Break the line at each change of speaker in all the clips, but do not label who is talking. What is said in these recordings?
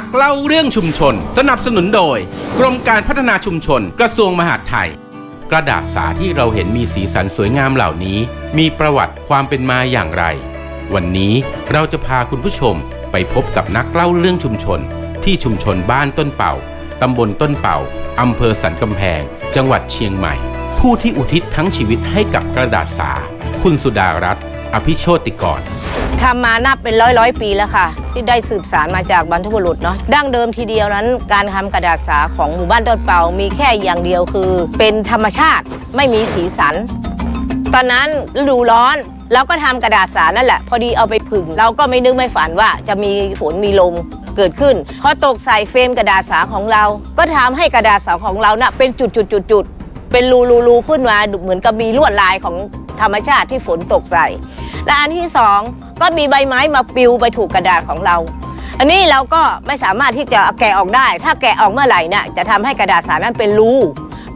นักเล่าเรื่องชุมชน สนับสนุนโดย กรมการพัฒนาชุมชน กระทรวงมหาดไทย กระดาษสาที่เราเห็นมีสีสันสวยงามเหล่านี้ มีประวัติความเป็นมาอย่างไร วันนี้เราจะพาคุณผู้ชมไปพบกับนักเล่าเรื่องชุมชน ที่ชุมชนบ้านต้นเป่าตำบลต้นเป่าอำเภอสันกำแพง จังหวัดเชียงใหม่ ผู้ที่อุทิศทั้งชีวิตให้กับกระดาษสา คุณสุดารัตน์อภิโชติกร
ทำมานับเป็นร้อยร้อยปีแล้วค่ะ ที่ได้สืบสารมาจากบรรพบุรุษเนาะดั้งเดิมทีเดียวนั้น การทำกระดาษสาของหมู่บ้านต้นเปามีแค่อย่างเดียวคือ เป็นธรรมชาติไม่มีสีสัน ตอนนั้นฤดูร้อนเราก็ทำกระดาษสานั่นแหละ พอดีเอาไปผึ่ง เราก็ไม่นึกไม่ฝันว่าจะมีฝนมีลมเกิดขึ้นพอตกใส่เฟรมกระดาษสาของเรา ก็ทำให้กระดาษสาของเราน่ะเป็นจุดจุดจุดจุดเป็นรูรูรูขึ้นมาเหมือนกับมีลวดลายของธรรมชาติที่ฝนตกใส่และอันที่สอง ก็มีใบไม้มาปิวไปถูกกระดาษของเรา อันนี้เราก็ไม่สามารถที่จะแกะออกได้ ถ้าแกะออกเมื่อไหร่เนี่ยจะทำให้กระดาษสารนั้นเป็นรู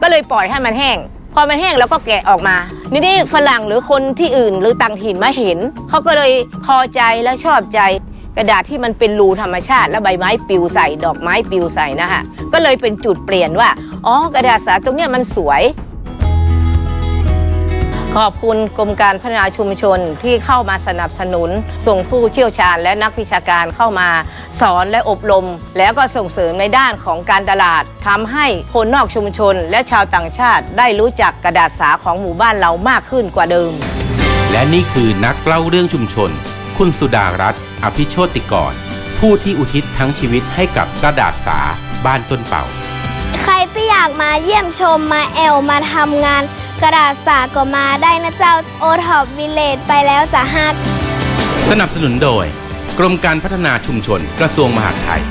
ก็เลยปล่อยให้มันแห้ง พอมันแห้งแล้วก็แกะออกมา นี่นี่ฝรั่งหรือคนที่อื่นหรือต่างถิ่นมาเห็นเขาก็เลยพอใจและชอบใจกระดาษที่มันเป็นรูธรรมชาติ และใบไม้ปิวใส่ ดอกไม้ปิวใส่นะคะก็เลยเป็นจุดเปลี่ยนว่า อ๋อกระดาษสาตรงเนี้ยมันสวย ขอบคุณกรมการพัฒนาชุมชนที่เข้ามาสนับสนุน ส่งผู้เชี่ยวชาญและนักวิชาการเข้ามา สอนและอบรม แล้วก็ส่งเสริมในด้านของการตลาดทำให้คนนอกชุมชน และชาวต่างชาติได้รู้จักกระดาษสาของหมู่บ้านเรามากขึ้นกว่าเดิม
และนี่คือนักเล่าเรื่องชุมชน คุณสุดารัตน์อภิโชติกร ผู้ที่อุทิศทั้งชีวิตให้กับกระดาษสาบ้านต้นเป่า
ใครที่อยากมาเยี่ยมชมมาแอลมาทำงาน กระดาษสาก็มาได้นะเจ้าโอท็อปวิเลจไปแล้วจะฮัก
สนับสนุนโดย กรมการพัฒนาชุมชนกระทรวงมหาดไทย